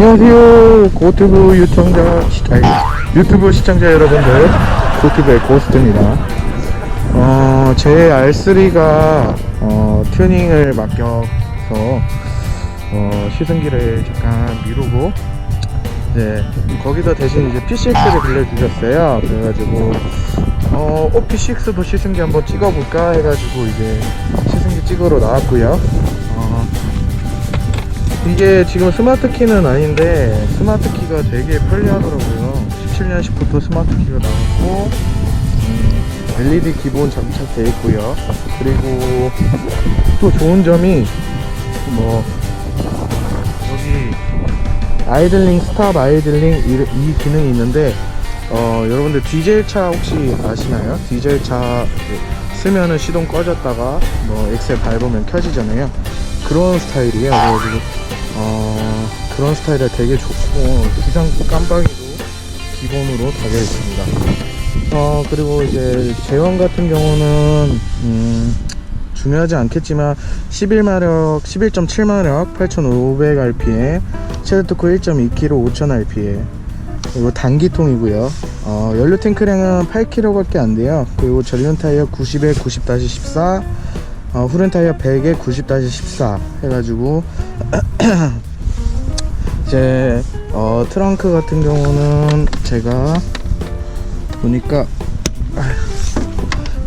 안녕하세요. 고튜브 유청자, 시- 아니, 유튜브 시청자 여러분들. 고튜브의 고스트입니다. 어, 제 R3가, 어, 튜닝을 맡겨서, 어, 시승기를 잠깐 미루고, 네, 거기서 대신 이제 P6를 빌려주셨어요. 그래가지고, 어, 어, P6도 시승기 한번 찍어볼까 해가지고, 이제 시승기 찍으러 나왔고요. 어, 이게 지금 스마트 키는 아닌데 스마트 키가 되게 편리하더라고요. 17년식부터 스마트 키가 나왔고 음, LED 기본 장착되어 있고요. 그리고 또 좋은 점이 뭐 여기 아이들링 스탑 아이들링 이, 이 기능이 있는데 어, 여러분들 디젤 차 혹시 아시나요? 디젤 차 쓰면은 시동 꺼졌다가 뭐 엑셀 밟으면 켜지잖아요. 그런 스타일이에요. 그래가지고 어, 그런 스타일이 되게 좋고 기상 깜빡이도 기본으로 달려 있습니다. 어, 그리고 이제 제원 같은 경우는 음, 중요하지 않겠지만 11마력, 11.7마력, 8,500rpm, 최대 토크 1.2kg, 5,000rpm. 그리고 단기통이고요. 어, 연료 탱크량은 8kg밖에 안 돼요. 그리고 전륜 타이어 90에 90-14, 어, 후륜 타이어 100에 90-14 해가지고 이제 어, 트렁크 같은 경우는 제가 보니까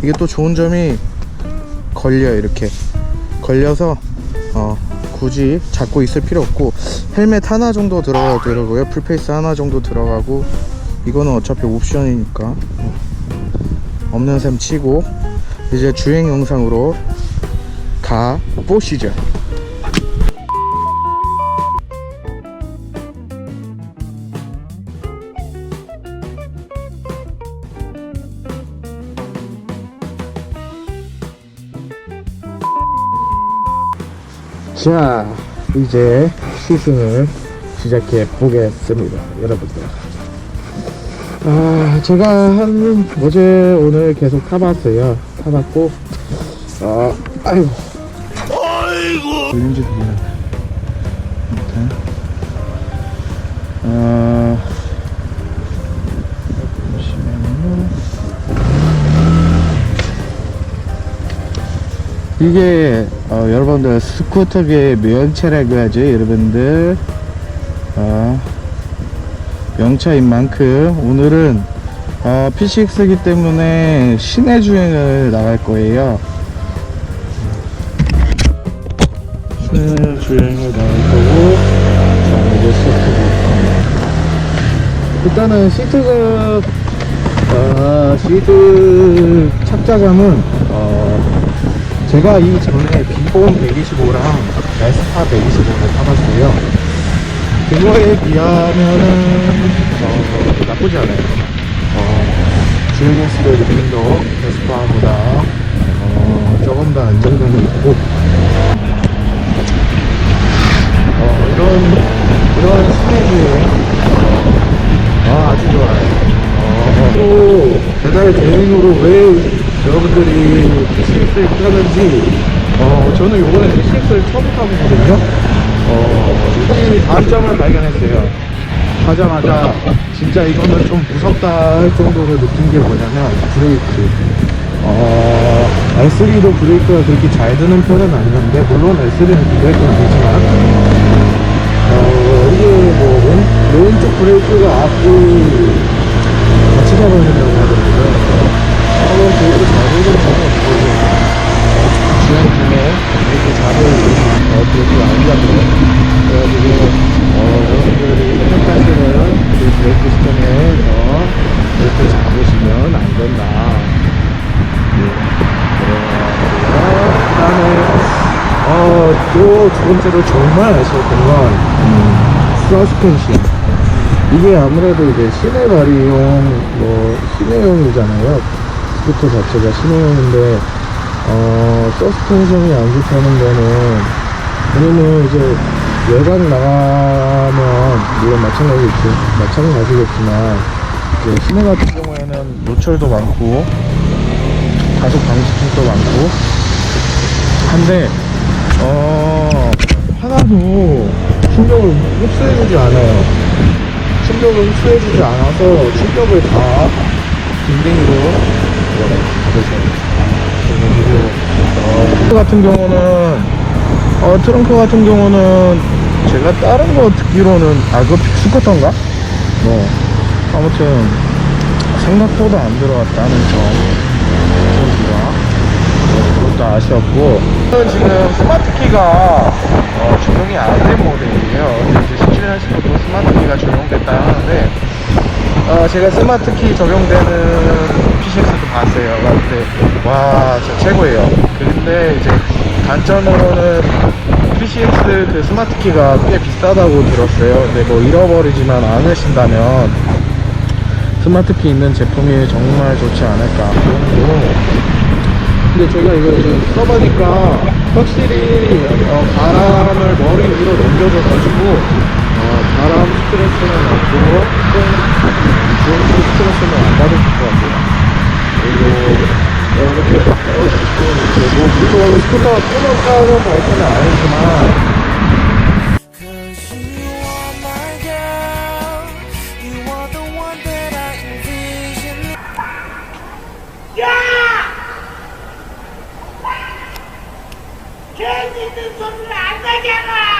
이게 또 좋은 점이 걸려 이렇게. 걸려서 어, 굳이 잡고 있을 필요 없고 헬멧 하나 정도 들어가더라고요. 풀페이스 하나 정도 들어가고 이거는 어차피 옵션이니까. 어, 없는 셈 치고 이제 주행 영상으로 가 보시죠. 자, 이제 시승을 시작해 보겠습니다, 여러분들. 아, 제가 한 어제 오늘 계속 타봤어요. 타봤고, 어, 아이고. 아이고. 걸린지 몰라. 일 이게, 어, 여러분들 스쿠터계의 명차라고 하죠, 여러분들. 어, 명차인 만큼, 오늘은, 어, P6이기 때문에 시내 주행을 나갈 거예요. 시내 주행을 나갈 거고, 자, 이제 시트가. 일단은 시트가, 어, 시트 착자감은, 어, 제가 이 전에 비본 125랑 에스파 125를 타봤어요. 그거에 비하면은, 어, 나쁘지 않아요. 어, 주행했을 때 느낌도 에스파보다, 어, 조금 더 안정감이 있고, 어, 이런, 이런 스케줄, 아, 아주 좋아요. 어, 또, 배달 대행으로 왜 여러분들이 PCX를 타는지, 어, 저는 요번에 PCX를 처음 타보거든요. 어, 이 단점을 발견했어요. 가자마자, 진짜 이거는 좀 무섭다 할 정도로 느낀 게 뭐냐면, 브레이크. 어, R3도 브레이크가 그렇게 잘 드는 편은 아니었는데, 물론 R3는 브레이크는 되지만, 어, 이게 뭐, 왼, 왼쪽 브레이크가 앞이 같이 잡아야 된다고 하더라고요. 한번 브레이크 잡은 건 전혀 없고, 주행 중에 브레이크 잡을, 어, 브레이크가 안 잡고, 그래가지고, 어, 여러분들이 헷갈리는 그 브레이크 시스템에서 브레이크 잡으시면 안 된다. 네. 그래가지고, 그 다음에, 어, 또두 번째로 정말 아쉬웠던 건, 음, 서스펜션. 이게 아무래도 이제 시내 발이용, 뭐, 시내용이잖아요. 스쿠터 자체가 시내용인데, 어, 서스펜션이 안 좋다는 거는, 왜냐면 이제 외곽 나가면, 물론 마찬가지겠지, 마찬가지겠지만, 이제 시내 같은 경우에는 노철도 많고, 가속 방지턱도 많고, 한데 어 하나도 충격을 흡수해주지 않아요. 충격을 흡수해주지 않아서 충격을 다 빙빙으로 트렁크 같은 경우는 어, 트렁크 같은 경우는 제가 다른 거 듣기로는 아 그거 빅스커터인가? 뭐 아무튼 생각보다 안 들어왔다는 점 그것도 아쉬웠고. 지금 스마트 키가 어, 적용이 안 된 모델이에요. 이제 17년식부터 스마트 키가 적용됐다 하는데 어, 제가 스마트 키 적용되는 P6도 봤어요. 근데 와 진짜 최고예요. 근데 이제 단점으로는 P6 그 스마트 키가 꽤 비싸다고 들었어요. 근데 뭐 잃어버리지만 않으신다면 스마트 키 있는 제품이 정말 좋지 않을까. 근데 제가 이거 지금 써보니까 확실히 어, 바람을 머리 위로 넘겨줘가지고 어, 바람 스트레스는 없고 좀 스트레스는 안 받을 것 같아요. 뭐 물론 스쿠터 아니지만 one that I envision. 괜히 있는 소리를 안 나게 해라!